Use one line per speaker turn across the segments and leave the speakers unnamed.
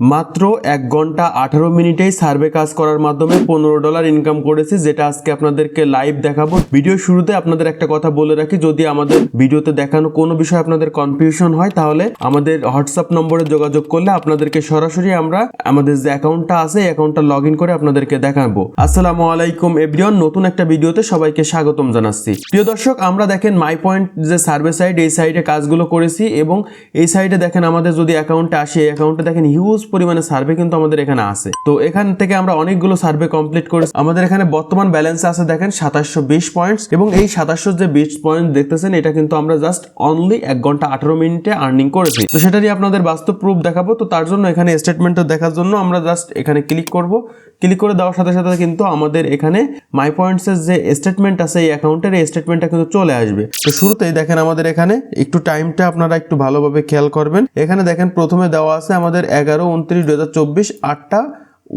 মাত্র এক ঘণ্টা আঠারো মিনিটেই সার্ভে কাজ করার মাধ্যমে পনেরো ডলার ইনকাম করেছি, যেটা আজকে আপনাদেরকে লাইভ দেখাবো। ভিডিও শুরুতে আপনাদের একটা কথা বলে রাখি, যদি আমাদের ভিডিওতে দেখানো কোনো বিষয় আপনাদের কনফিউশন হয়, তাহলে আমাদের হোয়াটসঅ্যাপ নম্বরে যোগাযোগ করলে আপনাদেরকে সরাসরি আমরা আমাদের যে অ্যাকাউন্টটা আছে, এই অ্যাকাউন্টটা লগ করে আপনাদেরকে দেখাবো। আসসালামু আলাইকুম এভরিওয়ান নতুন একটা ভিডিওতে সবাইকে স্বাগতম জানাচ্ছি। প্রিয় দর্শক, আমরা দেখেন মাই পয়েন্ট যে সার্ভে সাইট এই সাইটে কাজগুলো করেছি এবং এই সাইটে দেখেন আমাদের যদি অ্যাকাউন্টে আসে, এই অ্যাকাউন্টে দেখেন হিউজ পরিমাণে সার্ভে কিন্তু আমাদের এখানে আছে। তো এখান থেকে আমরা অনেকগুলো সার্ভে কমপ্লিট করেছি। আমাদের এখানে বর্তমান ব্যালেন্স আছে দেখেন সাতাশশো বিশ পয়েন্টস এবং এই সাতাশশো যে বিশ পয়েন্ট দেখতেছেন, এটা কিন্তু আমরা জাস্ট অনলি এক ঘণ্টা আঠারো মিনিটে আর্নিং করেছি। তো সেটারই আপনাদের বাস্তব প্রুফ দেখাবো। তো তার জন্য এখানে স্টেটমেন্টটা দেখার জন্য আমরা জাস্ট এখানে ক্লিক করব। ক্লিক করে দেওয়ার সাথে সাথে কিন্তু আমাদের এখানে মাই পয়েন্টসের যে স্টেটমেন্ট আছে, এই অ্যাকাউন্টের এই স্টেটমেন্টটা কিন্তু চলে আসবে। তো শুরুতেই দেখেন আমাদের এখানে একটু টাইমটা আপনারা একটু ভালোভাবে খেয়াল করবেন। এখানে দেখেন প্রথমে দেওয়া আছে আমাদের এগারো উনত্রিশ দু হাজার চব্বিশ, আটটা,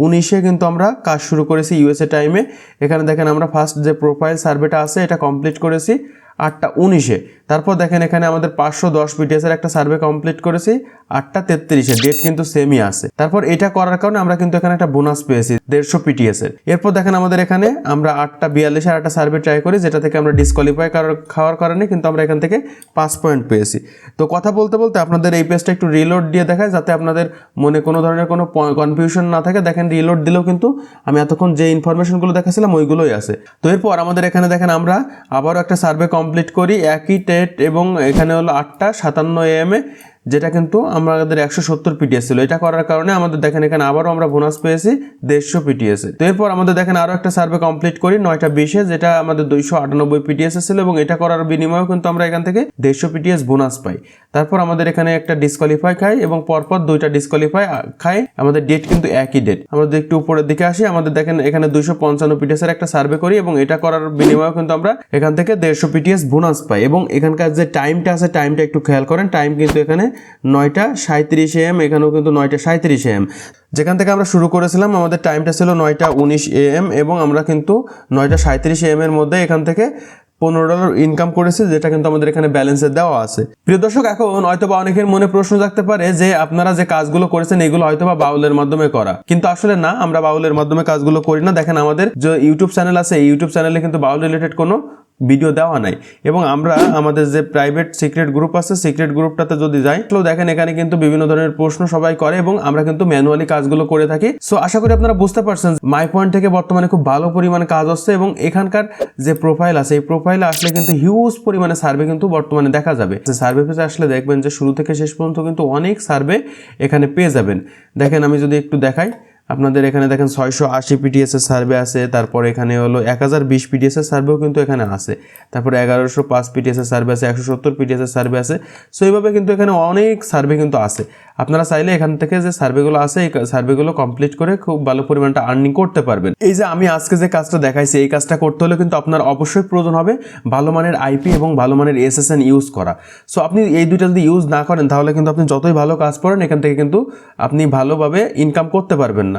উনিশে কিন্তু আমরা কাজ শুরু করেছি ইউএসএ টাইমে এখানে দেখেন আমরা ফার্স্ট যে প্রোফাইল সার্ভেটা আছে, এটা কমপ্লিট করেছি। আটটা উনিশে। তারপর দেখেন এখানে আমাদের পাঁচশো দশ পিটিএস এর একটা সার্ভে কমপ্লিট করেছি, আটটা তেত্রিশে। ডেট কিন্তু সেমই আছে। তারপর এটা করার কারণে আমরা কিন্তু এখানে একটা বোনাস পেয়েছি, দেড়শো পিটিএস এর। এরপর দেখেন আমাদের এখানে আমরা আটটা বিয়াল্লিশের একটা সার্ভে ট্রাই করি, যেটা থেকে আমরা ডিসকোয়ালিফাই খাওয়ার কারণে কিন্তু আমরা এখান থেকে পাঁচ পয়েন্ট পেয়েছি। তো কথা বলতে বলতে আপনাদের এই পেজটা একটু রিলোড দিয়ে দেখায় যাতে আপনাদের মনে কোনো ধরনের কোনো কনফিউশন না থাকে। দেখেন রিলোড দিলেও কিন্তু আমি এতক্ষণ যে ইনফরমেশনগুলো দেখাছিলাম, ওইগুলোই আছে। তো এরপর আমাদের এখানে দেখেন আমরা আবারও একটা সার্ভে কমপ্লিট করি একই টেট এবং এখানে হলো আটটা সাতান্ন এম এ যেটা কিন্তু আমাদের একশো সত্তর পিটিএস ছিল। এটা করার কারণে আমাদের দেখেন এখানে আবারও আমরা বোনাস পেয়েছি দেড়শো পিটিএস তো এরপর আমাদের দেখেন আরও একটা সার্ভে কমপ্লিট করি, নয়টা বিশে, যেটা আমাদের দুইশো আটানব্বই পিটিএস ছিল এবং এটা করার বিনিময়েও কিন্তু আমরা এখান থেকে দেড়শো পিটিএস বোনাস পাই। তারপর আমাদের এখানে একটা ডিসকোয়ালিফাই খাই এবং পরপর দুইটা ডিসকোয়ালিফাই খাই। আমাদের ডেট কিন্তু একই ডেট আমরা একটু উপরের দিকে আসি, আমাদের দেখেন এখানে দুইশো পঞ্চান্ন পিটিএস এর একটা সার্ভে করি এবং এটা করার বিনিময়েও কিন্তু আমরা এখান থেকে দেড়শো পিটিএস বোনাস পাই। এবং এখানকার যে টাইমটা আছে টাইমটা একটু খেয়াল করেন টাইম কিন্তু এখানে নয়টা সাঁত্রিশ এম, এখানেও কিন্তু নয়টা সাঁত্রিশ এম। যেখান থেকে আমরা শুরু করেছিলাম, আমাদের টাইমটা ছিল নয়টা উনিশ এম এবং আমরা কিন্তু নয়টা সাঁত্রিশ এম এর মধ্যে এখান থেকে পনেরো ডলার ইনকাম করেছে, যেটা কিন্তু আমাদের এখানে ব্যালেন্সে দেওয়া আছে। প্রিয় দর্শক, এখন হয়তো বা অনেকের মনে প্রশ্ন থাকতে পারে যে আপনারা যে কাজগুলো করেছেন, এগুলো হয়তো বা বাউলের মাধ্যমে করা। কিন্তু আসলে না, আমরা বাউলের মাধ্যমে কাজগুলো করি না। দেখেন, আমাদের যে ইউটিউব চ্যানেল আছে ইউটিউব চ্যানেলে কিন্তু বাউল রিলেটেড কোনো ভিডিও দেওয়া নাই। এবং আমরা আমাদের যে প্রাইভেট সিক্রেট গ্রুপ আছে সিক্রেট গ্রুপটাতে যদি যাই, তো দেখেন এখানে কিন্তু বিভিন্ন ধরনের প্রশ্ন সবাই করে এবং আমরা কিন্তু ম্যানুয়ালি কাজগুলো করে থাকি। সো আশা করি আপনারা বুঝতে পারছেন মাই পয়েন্ট থেকে বর্তমানে খুব ভালো পরিমাণে কাজ হচ্ছে এবং এখানকার যে প্রোফাইল আছে, এই প্রোফাইলে আসলে কিন্তু হিউজ পরিমাণে সার্ভে কিন্তু বর্তমানে দেখা যাবে। সার্ভে পেজে আসলে দেখবেন যে শুরু থেকে শেষ পর্যন্ত কিন্তু অনেক সার্ভে এখানে পেয়ে যাবেন। দেখেন আমি যদি একটু দেখাই। আপনাদের এখানে দেখেন ছয়শো আশি পিটিএস এর সার্ভে আছে, তারপর এখানে হলো এক হাজার বিশ পিটিএস এর সার্ভেও কিন্তু এখানে আছে। তারপরে এগারোশো পাঁচ পিটিএস এর সার্ভে আছে, একশো সত্তর পিটিএস এর সার্ভে আছে। সো এইভাবে কিন্তু এখানে অনেক সার্ভে কিন্তু আছে। আপনারা চাইলে এখান থেকে যে সার্ভেগুলো আছে, এই সার্ভেগুলো কমপ্লিট করে খুব ভালো পরিমাণটা আর্নিং করতে পারবেন। এই যে আমি আজকে যে কাজটা দেখাইছি, এই কাজটা করতে হলে কিন্তু আপনার অবশ্যই প্রয়োজন হবে ভালো মানের আইপি এবং ভালো মানের এসএসএন ইউজ করা। সো আপনি এই দুইটা যদি ইউজ না করেন, তাহলে কিন্তু আপনি যতই ভালো কাজ করেন এখান থেকে কিন্তু আপনি ভালোভাবে ইনকাম করতে পারবেন না।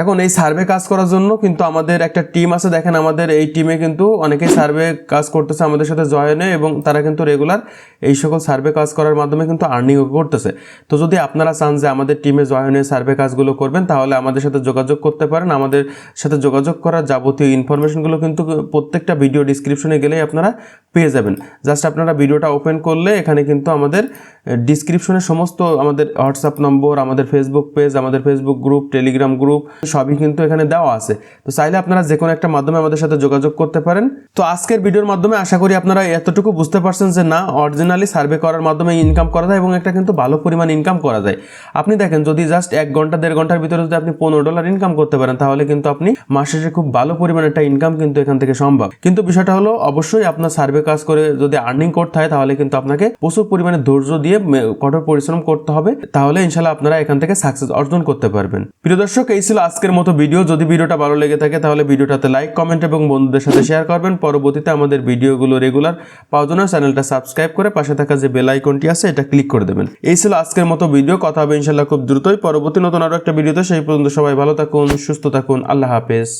এখন এই সার্ভে কাজ করার জন্য কিন্তু আমাদের একটা টিম আছে। দেখেন আমাদের এই টিমে কিন্তু অনেকেই সার্ভে কাজ করতেছে আমাদের সাথে জয়েনে এবং তারা কিন্তু রেগুলার এই সকল সার্ভে কাজ করার মাধ্যমে কিন্তু আর্নিংও করতেছে। তো যদি আপনারা চান যে আমাদের টিমে জয়েনে সার্ভে কাজগুলো করবেন, তাহলে আমাদের সাথে যোগাযোগ করতে পারেন। আমাদের সাথে যোগাযোগ করার যাবতীয় ইনফরমেশনগুলো কিন্তু প্রত্যেকটা ভিডিও ডিসক্রিপশনে গেলেই আপনারা পেয়ে যাবেন। জাস্ট আপনারা ভিডিওটা ওপেন করলে এখানে কিন্তু আমাদের ডিসক্রিপশনে সমস্ত আমাদের হোয়াটসঅ্যাপ নম্বর আমাদের ফেসবুক পেজ আমাদের ফেসবুক গ্রুপ টেলিগ্রাম গ্রুপ সবই কিন্তু এখানে দেওয়া আছে। তো চাইলে আপনারা যে কোনো একটা মাধ্যমে আমাদের সাথে যোগাযোগ করতে পারেন। তো আজকের ভিডিওর মাধ্যমে আশা করি আপনারা এতটুকু বুঝতে পারছেন যে না অরিজিনালি সার্ভে করার মাধ্যমে ইনকাম করা যায় এবং একটা কিন্তু ভালো পরিমাণ ইনকাম করা যায়। আপনি দেখেন, যদি জাস্ট এক ঘণ্টা, দেড় ঘণ্টার ভিতরে যদি আপনি পনেরো ডলার ইনকাম করতে পারেন, তাহলে কিন্তু আপনি মাস খুব ভালো পরিমাণে একটা ইনকাম কিন্তু এখান থেকে সম্ভব। কিন্তু বিষয়টা হলো, অবশ্যই আপনার সার্ভে কাজ করে যদি আর্নিং করতে হয় তাহলে কিন্তু আপনাকে প্রচুর পরিমাণে ধৈর্য দিয়ে কঠোর পরিশ্রম করতে হবে। তাহলে ইনশাল্লাহ আপনারা এখান থেকে সাকসেস অর্জন করতে পারবেন। প্রিয় দর্শক, এই ছিল আজকের মতো ভিডিও। যদি ভিডিওটা ভালো লেগে থাকে, তাহলে ভিডিওটাতে লাইক কমেন্ট এবং বন্ধুদের সাথে শেয়ার করবেন। পরবর্তীতে আমাদের ভিডিওগুলো রেগুলার পাওয়ার জন্য চ্যানেলটা সাবস্ক্রাইব করে পাশে থাকা যে বেল আইকনটি আছে, এটা ক্লিক করে দেবেন। এই ছিল আজকের মতো ভিডিও কথা হবে ইনশাল্লাহ খুব দ্রুতই। পরবর্তী নতুন আরও একটা ভিডিওতে সেই পর্যন্ত সবাই ভালো থাকুন, সুস্থ থাকুন। আল্লাহ হাফেজ।